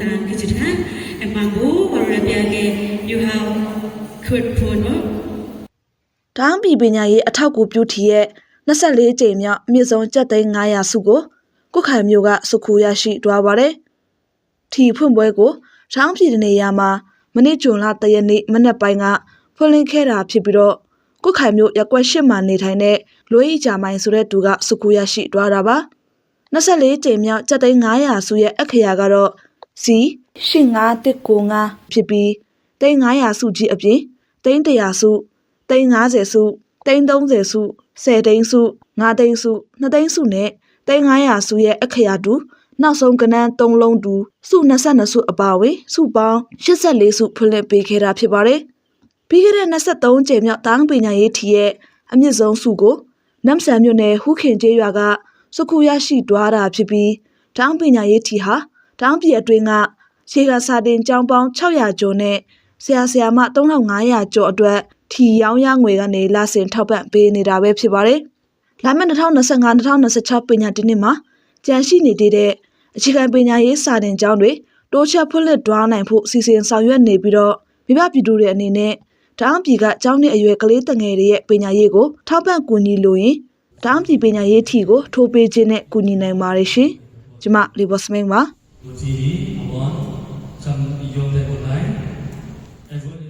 dan kijitan emambu warabiage you have could phono တန်းပြည်ပညာရေးအထောက်အကူပြုထီရဲ့24ကြိမ်မြောက်အမြင့်ဆုံးကျပ်သိန်း900စုကိုကုခိုင်မျိုးကစုခုရရှိတွားပါတယ်။ထီဖွင့်ပွဲကိုချောင်းပြည်တနေရာမှာမနေ့ဂျွန်လ3ရက်နေ့မနက်ပိုင်းကဖွင့်လှစ်ခဲ့တာဖြစ်ပြီးတော့ကုခိုင်မျိုးရက်ကွက်ရှစ်မှာနေထိုင်တဲ့လွေးဤကြမိုင်ဆိုတဲ့သူကစုခုရရှိတွားတာပါ။24ကြိမ်မြောက်ကျပ်သိန်း900စုရဲ့အခရာကတော့ စီ8595ဖြစ်ပြီးသိန်း900စုကြီးအပြင်သိန်း100စုသိန်း50စုသိန်း30စု10သိန်းစု9သိန်းစု2သိန်းစုနဲ့သိန်း900စုရဲ့အခရာတူနောက်ဆုံးကဏ္ဍ3လုံးတူစု22စုအပါအဝင်စုပေါင်း84စုဖွင့်လှစ်ပေးခဲ့တာဖြစ်ပါတယ်။ပြီးခဲ့တဲ့23ကြိမ်မြောက်တောင်းပညာရေးထီရဲ့အမြင့်ဆုံးစုကိုနမ်ဆန်မြို့နယ်ဟူခင်ကျေးရွာကစုခုရရှိတွားတာဖြစ်ပြီးတောင်းပညာရေးထီဟာ တောင်းပြည်အတွင်းကခြေကစာတင်ကျောင်းပေါင်း600ကျော်နဲ့ဆရာဆရာမ3500ကျော်အတွက်ထီရောင်းရငွေကနေလာဆင်ထောက်ပံ့ပေးနေတာပဲဖြစ်ပါတယ်။လာမယ့်2025-2026ပညာတင်နှစ်မှာကြန့်ရှိနေသေးတဲ့အခြေခံပညာရေးစာတင်ကျောင်းတွေတိုးချက်ဖွင့်လှစ်တွားနိုင်ဖို့စီစဉ်ဆောင်ရွက်နေပြီးတော့မိဘပြည်သူတွေအနေနဲ့တအောင်းပြည်ကကျောင်းနှစ်အရွယ်ကလေးတငယ်တွေရဲ့ပညာရေးကိုထောက်ပံ့ကူညီလို့ရင်တအောင်းပြည်ပညာရေးထီကိုထိုးပေးခြင်းနဲ့ကူညီနိုင်ပါတယ်ရှင်။ကျွန်မလီဘော့စမင်းပါ။ Puji Allah Sang Yang Maha Kuasa.